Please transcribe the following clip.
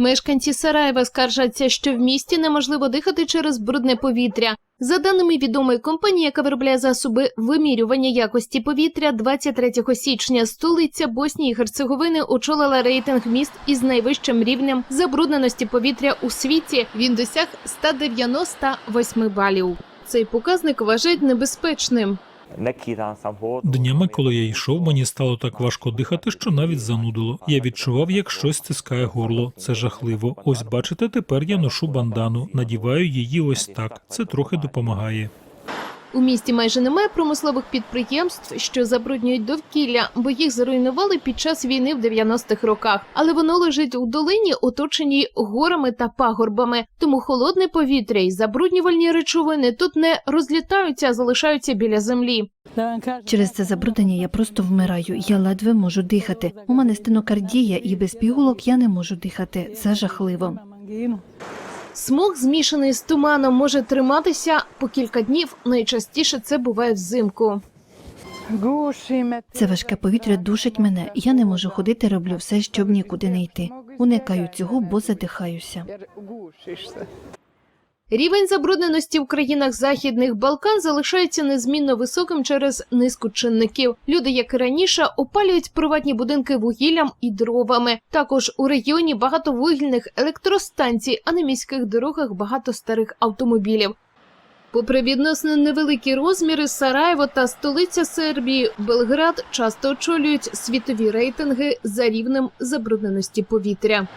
Мешканці Сараєва скаржаться, що в місті неможливо дихати через брудне повітря. За даними відомої компанії, яка виробляє засоби вимірювання якості повітря, 23 січня столиця Боснії і Герцеговини очолила рейтинг міст із найвищим рівнем забрудненості повітря у світі. Він досяг 198 балів. Цей показник вважають небезпечним. Днями, коли я йшов, мені стало так важко дихати, що навіть занудило. Я відчував, як щось стискає горло. Це жахливо. Ось бачите, тепер я ношу бандану, надіваю її ось так. Це трохи допомагає. У місті майже немає промислових підприємств, що забруднюють довкілля, бо їх зруйнували під час війни в 90-х роках. Але воно лежить у долині, оточеній горами та пагорбами. Тому холодне повітря і забруднювальні речовини тут не розлітаються, а залишаються біля землі. Через це забруднення я просто вмираю. Я ледве можу дихати. У мене стенокардія, і без пігулок я не можу дихати. Це жахливо. Смог, змішаний з туманом, може триматися по кілька днів. Найчастіше це буває взимку. Це важке повітря душить мене. Я не можу ходити, роблю все, щоб нікуди не йти. Уникаю цього, бо задихаюся. Рівень забрудненості в країнах Західних Балкан залишається незмінно високим через низку чинників. Люди, як і раніше, опалюють приватні будинки вугіллям і дровами. Також у регіоні багато вугільних електростанцій, а на міських дорогах багато старих автомобілів. Попри відносно невеликі розміри, Сараєво та столиця Сербії Белград часто очолюють світові рейтинги за рівнем забрудненості повітря.